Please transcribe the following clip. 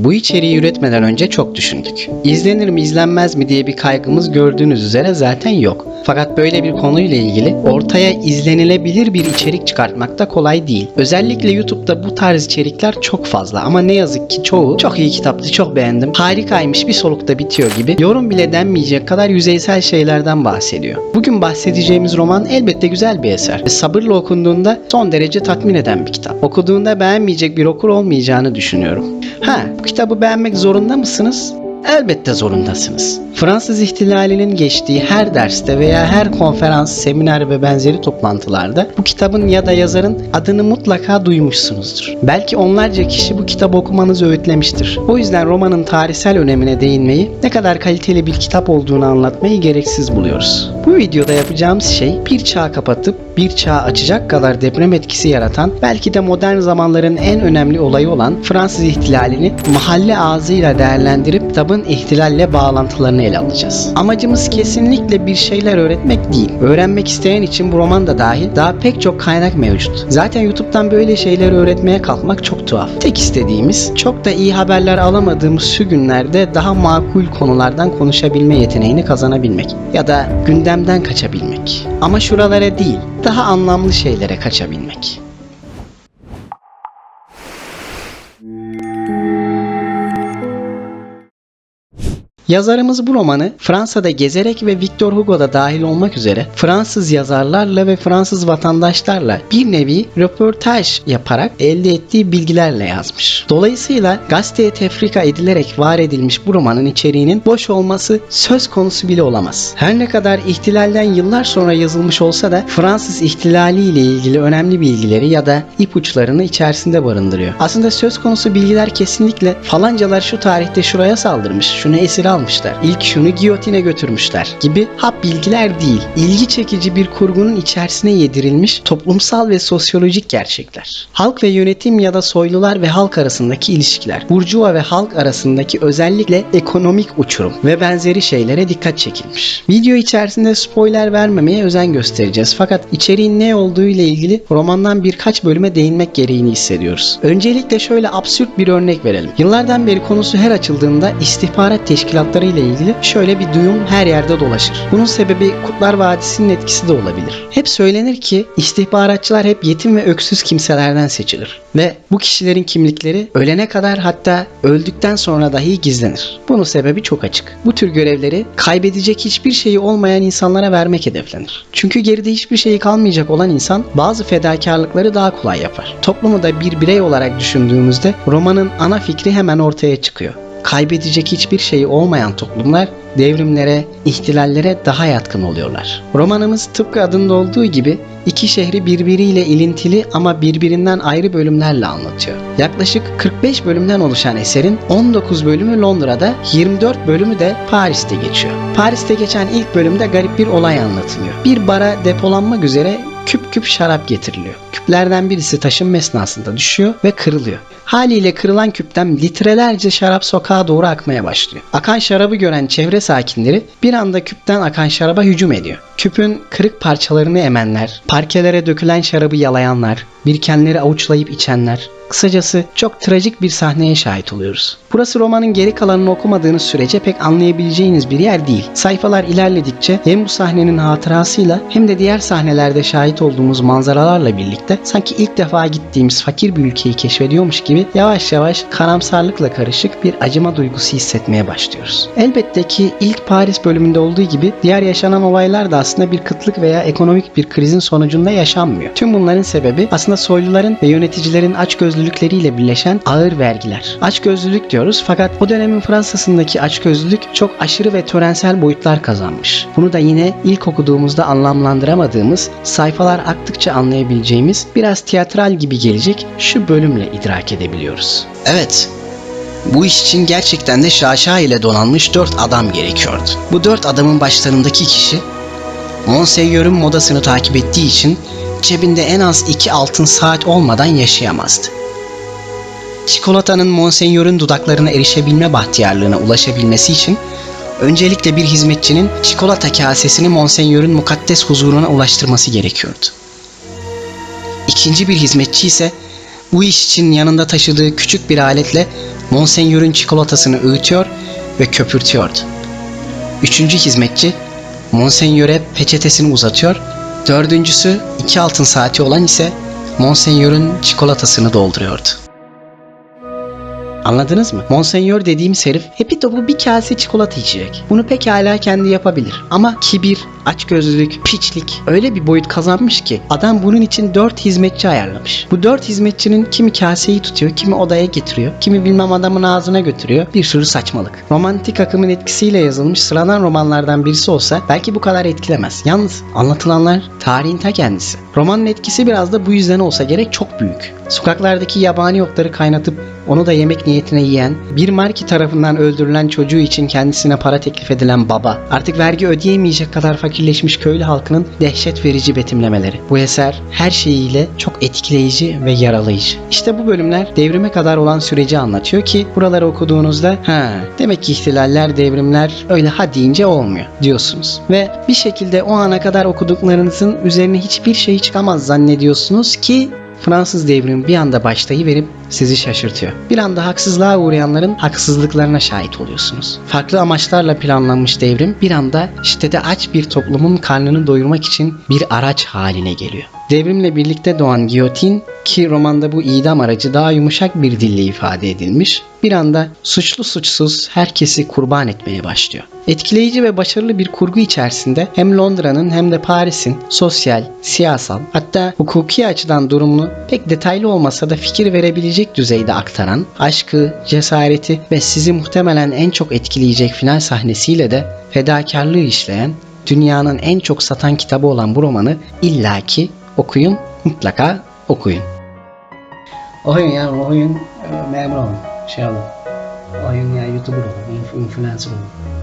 Bu içeriği üretmeden önce çok düşündük. İzlenir mi izlenmez mi diye bir kaygımız gördüğünüz üzere zaten yok. Fakat böyle bir konuyla ilgili ortaya izlenilebilir bir içerik çıkartmak da kolay değil. Özellikle YouTube'da bu tarz içerikler çok fazla ama ne yazık ki çoğu çok iyi kitaptı, çok beğendim, harikaymış bir solukta bitiyor gibi yorum bile denmeyecek kadar yüzeysel şeylerden bahsediyor. Bugün bahsedeceğimiz roman elbette güzel bir eser ve sabırla okunduğunda son derece tatmin eden bir kitap. Okuduğunda beğenmeyecek bir okur olmayacağını düşünüyorum. Ha, bu kitabı beğenmek zorunda mısınız? Elbette zorundasınız. Fransız ihtilalinin geçtiği her derste veya her konferans, seminer ve benzeri toplantılarda bu kitabın ya da yazarın adını mutlaka duymuşsunuzdur. Belki onlarca kişi bu kitabı okumanızı öğütlemiştir. O yüzden romanın tarihsel önemine değinmeyi, ne kadar kaliteli bir kitap olduğunu anlatmayı gereksiz buluyoruz. Bu videoda yapacağımız şey bir çağ kapatıp bir çağ açacak kadar deprem etkisi yaratan, belki de modern zamanların en önemli olayı olan Fransız ihtilalini mahalle ağzıyla değerlendirip kitabın ihtilalle bağlantılarını ele alacağız. Amacımız kesinlikle bir şeyler öğretmek değil. Öğrenmek isteyen için bu roman da dahil daha pek çok kaynak mevcut. Zaten YouTube'dan böyle şeyleri öğretmeye kalkmak çok tuhaf. Tek istediğimiz çok da iyi haberler alamadığımız şu günlerde daha makul konulardan konuşabilme yeteneğini kazanabilmek ya da gündemden kaçabilmek. Ama şuralara değil, daha anlamlı şeylere kaçabilmek. Yazarımız bu romanı Fransa'da gezerek ve Victor Hugo da dahil olmak üzere Fransız yazarlarla ve Fransız vatandaşlarla bir nevi röportaj yaparak elde ettiği bilgilerle yazmış. Dolayısıyla gazeteye tefrika edilerek var edilmiş bu romanın içeriğinin boş olması söz konusu bile olamaz. Her ne kadar ihtilalden yıllar sonra yazılmış olsa da Fransız ihtilali ile ilgili önemli bilgileri ya da ipuçlarını içerisinde barındırıyor. Aslında söz konusu bilgiler kesinlikle falancalar şu tarihte şuraya saldırmış, şunu esir almışlar, ilk şunu giyotine götürmüşler gibi hap bilgiler değil. İlgi çekici bir kurgunun içerisine yedirilmiş toplumsal ve sosyolojik gerçekler. Halk ve yönetim ya da soylular ve halk arasındaki ilişkiler, burjuva ve halk arasındaki özellikle ekonomik uçurum ve benzeri şeylere dikkat çekilmiş. Video içerisinde spoiler vermemeye özen göstereceğiz fakat içeriğin ne olduğu ile ilgili romandan birkaç bölüme değinmek gereğini hissediyoruz. Öncelikle şöyle absürt bir örnek verelim. Yıllardan beri konusu her açıldığında istihbarat teşkilatları ile ilgili şöyle bir duyum her yerde dolaşır. Bunun sebebi Kurtlar Vadisi'nin etkisi de olabilir. Hep söylenir ki istihbaratçılar hep yetim ve öksüz kimselerden seçilir ve bu kişilerin kimlikleri ölene kadar hatta öldükten sonra dahi gizlenir. Bunun sebebi çok açık. Bu tür görevleri kaybedecek hiçbir şeyi olmayan insanlara vermek hedeflenir. Çünkü geride hiçbir şeyi kalmayacak olan insan bazı fedakarlıkları daha kolay yapar. Toplumu da bir birey olarak düşündüğümüzde romanın ana fikri hemen ortaya çıkıyor kaybedecek hiçbir şeyi olmayan toplumlar devrimlere, ihtilallere daha yatkın oluyorlar. Romanımız tıpkı adında olduğu gibi iki şehri birbiriyle ilintili ama birbirinden ayrı bölümlerle anlatıyor. Yaklaşık 45 bölümden oluşan eserin 19 bölümü Londra'da, 24 bölümü de Paris'te geçiyor. Paris'te geçen ilk bölümde garip bir olay anlatılıyor. Bir bara depolanmak üzere küp küp şarap getiriliyor. Küplerden birisi taşınma esnasında düşüyor ve kırılıyor. Haliyle kırılan küpten litrelerce şarap sokağa doğru akmaya başlıyor. Akan şarabı gören çevre sakinleri bir anda küpten akan şaraba hücum ediyor. Küpün kırık parçalarını emenler, parkelere dökülen şarabı yalayanlar, birkenleri avuçlayıp içenler, Kısacası çok trajik bir sahneye şahit oluyoruz. Burası romanın geri kalanını okumadığınız sürece pek anlayabileceğiniz bir yer değil. Sayfalar ilerledikçe hem bu sahnenin hatırasıyla hem de diğer sahnelerde şahit olduğumuz manzaralarla birlikte sanki ilk defa gittiğimiz fakir bir ülkeyi keşfediyormuş gibi yavaş yavaş karamsarlıkla karışık bir acıma duygusu hissetmeye başlıyoruz. Elbette ki ilk Paris bölümünde olduğu gibi diğer yaşanan olaylar da aslında bir kıtlık veya ekonomik bir krizin sonucunda yaşanmıyor. Tüm bunların sebebi aslında soyluların ve yöneticilerin açgözlülükleriyle birleşen ağır vergiler. Açgözlülük diyoruz fakat o dönemin Fransa'sındaki açgözlülük çok aşırı ve törensel boyutlar kazanmış. Bunu da yine ilk okuduğumuzda anlamlandıramadığımız, sayfalar aktıkça anlayabileceğimiz, biraz tiyatral gibi gelecek şu bölümle idrak edebiliyoruz. Evet, bu iş için gerçekten de şaşa ile donanmış dört adam gerekiyordu. Bu dört adamın başlarındaki kişi Monseigneur'ün modasını takip ettiği için cebinde en az iki altın saat olmadan yaşayamazdı. Çikolatanın Monseigneur'ün dudaklarına erişebilme bahtiyarlığına ulaşabilmesi için öncelikle bir hizmetçinin çikolata kasesini Monseigneur'ün mukaddes huzuruna ulaştırması gerekiyordu. İkinci bir hizmetçi ise bu iş için yanında taşıdığı küçük bir aletle Monsenyör'ün çikolatasını öğütüyor ve köpürtüyordu. Üçüncü hizmetçi Monsenyör'e peçetesini uzatıyor. Dördüncüsü iki altın saati olan ise Monsenyör'ün çikolatasını dolduruyordu. Anladınız mı? Monsenyor dediğimiz herif hepi topu bir kase çikolata içecek. Bunu pekala kendi yapabilir. Ama kibir, açgözlülük, piçlik öyle bir boyut kazanmış ki adam bunun için dört hizmetçi ayarlamış. Bu dört hizmetçinin kimi kaseyi tutuyor, kimi odaya getiriyor, kimi bilmem adamın ağzına götürüyor. Bir sürü saçmalık. Romantik akımın etkisiyle yazılmış sıradan romanlardan birisi olsa belki bu kadar etkilemez. Yalnız anlatılanlar tarihin ta kendisi. Romanın etkisi biraz da bu yüzden olsa gerek çok büyük. Sokaklardaki yabani otları kaynatıp onu da yemek niyetine yiyen, bir marki tarafından öldürülen çocuğu için kendisine para teklif edilen baba, artık vergi ödeyemeyecek kadar fakirleşmiş köylü halkının dehşet verici betimlemeleri. Bu eser her şeyiyle çok etkileyici ve yaralayıcı. İşte bu bölümler devrime kadar olan süreci anlatıyor ki buraları okuduğunuzda ha demek ki ihtilaller, devrimler öyle ha deyince olmuyor diyorsunuz. Ve bir şekilde o ana kadar okuduklarınızın üzerine hiçbir şey çıkamaz zannediyorsunuz ki Fransız devrimi bir anda başlayıverip sizi şaşırtıyor. Bir anda haksızlığa uğrayanların haksızlıklarına şahit oluyorsunuz. Farklı amaçlarla planlanmış devrim bir anda şiddete aç bir toplumun karnını doyurmak için bir araç haline geliyor. Devrimle birlikte doğan giyotin ki romanda bu idam aracı daha yumuşak bir dille ifade edilmiş, bir anda suçlu suçsuz herkesi kurban etmeye başlıyor. Etkileyici ve başarılı bir kurgu içerisinde hem Londra'nın hem de Paris'in sosyal, siyasal hatta hukuki açıdan durumunu pek detaylı olmasa da fikir verebilecek düzeyde aktaran, aşkı, cesareti ve sizi muhtemelen en çok etkileyecek final sahnesiyle de fedakarlığı işleyen, dünyanın en çok satan kitabı olan bu romanı illaki okuyun, mutlaka okuyun. Oyun ya oyun memur olun. Şey olun. Oyun ya YouTuber olun, influencer olun.